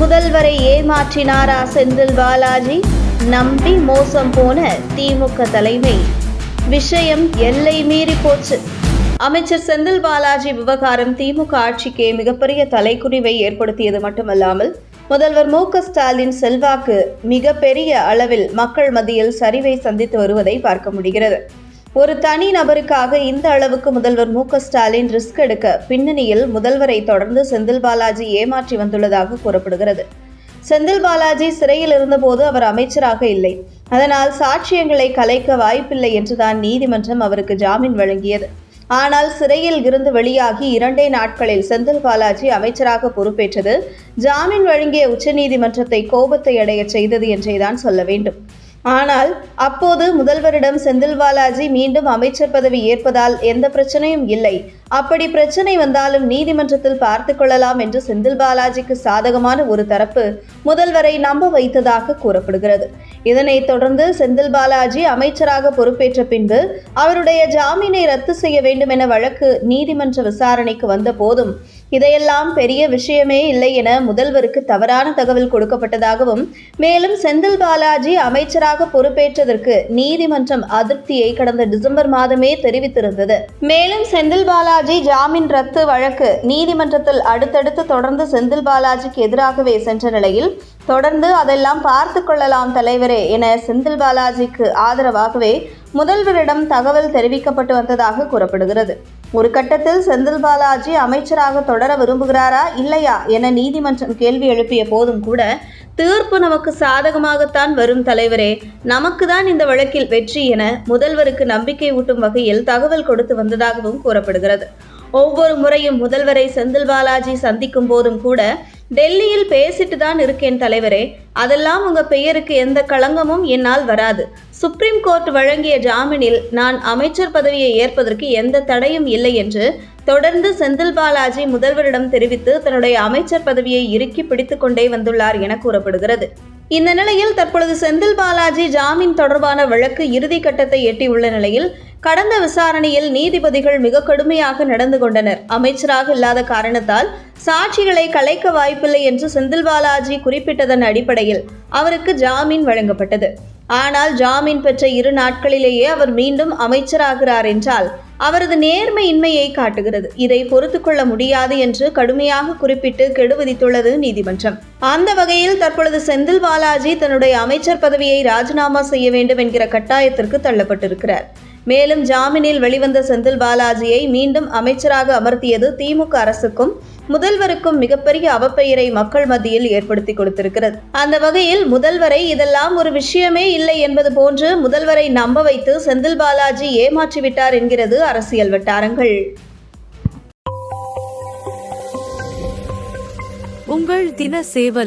முதல்வரை ஏமாற்றினாரா செந்தில் பாலாஜி? நம்பி மோசம் போன திமுக தலைமை. விஷயம் எல்லை மீறி போச்சு. அமைச்சர் செந்தில் பாலாஜி விவகாரம் திமுக ஆட்சிக்கே மிகப்பெரிய தலைக்குனிவை ஏற்படுத்தியது மட்டுமல்லாமல் முதல்வர் மு ஸ்டாலின் செல்வாக்கு மிகப்பெரிய அளவில் மக்கள் மத்தியில் சரிவை சந்தித்து வருவதை பார்க்க முடிகிறது. ஒரு தனி நபருக்காக இந்த அளவுக்கு முதல்வர் மு ஸ்டாலின் ரிஸ்க் எடுக்க பின்னணியில் முதல்வரை தொடர்ந்து செந்தில் பாலாஜி ஏமாற்றி வந்துள்ளதாக கூறப்படுகிறது. செந்தில் பாலாஜி சிறையில் இருந்தபோது அவர் அமைச்சராக இல்லை. அதனால் சாட்சியங்களை கலைக்க வாய்ப்பில்லை என்றுதான் நீதிமன்றம் அவருக்கு ஜாமீன் வழங்கியது. ஆனால் சிறையில் இருந்து வெளியாகி இரண்டே நாட்களில் செந்தில் பாலாஜி அமைச்சராக பொறுப்பேற்றது ஜாமீன் வழங்கிய உச்சநீதிமன்றத்தை கோபத்தை அடையச் செய்தது என்றேதான் சொல்ல வேண்டும். ஆனால் அப்போது முதல்வரிடம் செந்தில் பாலாஜி மீண்டும் அமைச்சர் பதவி ஏற்பதால் எந்த பிரச்சனையும் இல்லை. அப்படி பிரச்சனை வந்தாலும் நீதிமன்றத்தில் பார்த்து கொள்ளலாம் என்று செந்தில் பாலாஜிக்கு சாதகமான ஒரு தரப்பு முதல்வரை நம்ப வைத்ததாக கூறப்படுகிறது. இதனைத் தொடர்ந்து செந்தில் பாலாஜி அமைச்சராக பொறுப்பேற்ற பின்பு அவருடைய ஜாமீனை ரத்து செய்ய வேண்டும் என வழக்கு நீதிமன்ற விசாரணைக்கு வந்த போதும் இதையெல்லாம் பெரிய விஷயமே இல்லை என முதல்வருக்கு தவறான தகவல் கொடுக்கப்பட்டதாகவும் மேலும் செந்தில் பாலாஜி அமைச்சராக பொறுப்பேற்றதற்கு நீதிமன்றம் அதிருப்தியை கடந்த டிசம்பர் மாதமே தெரிவித்திருந்தது. மேலும் செந்தில் பாலாஜி ஜாமீன் ரத்து வழக்கு நீதிமன்றத்தில் அடுத்தடுத்து தொடர்ந்து செந்தில் பாலாஜிக்கு எதிராகவே சென்ற நிலையில் தொடர்ந்து அதெல்லாம் பார்த்து கொள்ளலாம் தலைவரே என செந்தில் பாலாஜிக்கு ஆதரவாகவே முதல்வரிடம் தகவல் தெரிவிக்கப்பட்டு வந்ததாக கூறப்படுகிறது. ஒரு கட்டத்தில் செந்தில் பாலாஜி அமைச்சராக தொடர விரும்புகிறாரா இல்லையா என நீதிமன்றம் கேள்வி எழுப்பிய போதும் கூட தீர்ப்பு நமக்கு சாதகமாகத்தான் வரும் தலைவரே நமக்கு தான் இந்த வழக்கில் வெற்றி என முதல்வருக்கு நம்பிக்கை ஊட்டும் வகையில் தகவல் கொடுத்து வந்ததாகவும் கூறப்படுகிறது. ஒவ்வொரு முறையும் முதல்வரை செந்தில் பாலாஜி சந்திக்கும் போதும் கூட டெல்லியில் பேசிட்டு தான் இருக்கேன் தலைவரே. அதெல்லாம் உங்க பெயருக்கு எந்த களங்கமும் என்னால் வராது. சுப்ரீம் கோர்ட் வழங்கிய ஜாமீனில் நான் அமைச்சர் பதவியை ஏற்பதற்கு எந்த தடையும் இல்லை என்று தொடர்ந்து செந்தில் பாலாஜி முதல்வரிடம் தெரிவித்து தன்னுடைய அமைச்சர் பதவியை இறுக்கி பிடித்துக் கொண்டே வந்துள்ளார் என கூறப்படுகிறது. இந்த நிலையில் தற்பொழுது செந்தில் பாலாஜி ஜாமீன் தொடர்பான வழக்கு இறுதி கட்டத்தை எட்டியுள்ள நிலையில் கடந்த விசாரணையில் நீதிபதிகள் மிக கடுமையாக நடந்து கொண்டனர். அமைச்சராக இல்லாத காரணத்தால் சாட்சிகளை கலைக்க வாய்ப்பில்லை என்று செந்தில் பாலாஜி குறிப்பிட்டதன் அடிப்படையில் அவருக்கு ஜாமீன் வழங்கப்பட்டது. ஆனால் ஜாமீன் பெற்ற இரு நாட்களிலேயே அவர் மீண்டும் அமைச்சராகிறார் என்றால் அவரது நேர்மையின்மையை காட்டுகிறது. இதை பொறுத்து கொள்ள முடியாது என்று கடுமையாக குறிப்பிட்டு கெடு விதித்துள்ளது நீதிமன்றம். அந்த வகையில் தற்பொழுது செந்தில் பாலாஜி தன்னுடைய அமைச்சர் பதவியை ராஜினாமா செய்ய வேண்டும் என்கிற கட்டாயத்திற்கு தள்ளப்பட்டிருக்கிறார். மேலும் ஜாமீனில் வெளிவந்த செந்தில் பாலாஜியை மீண்டும் அமைச்சராக அமர்த்தியது திமுக அரசுக்கும் முதல்வருக்கும் மிகப்பெரிய அவப்பெயரை மக்கள் மத்தியில் ஏற்படுத்தி கொடுத்திருக்கிறது. அந்த வகையில் முதல்வரை இதெல்லாம் ஒரு விஷயமே இல்லை என்பது போன்று முதல்வரை நம்ப வைத்து செந்தில் பாலாஜி ஏமாற்றிவிட்டார் என்கிறது அரசியல் வட்டாரங்கள். உங்கள் தின சேவல்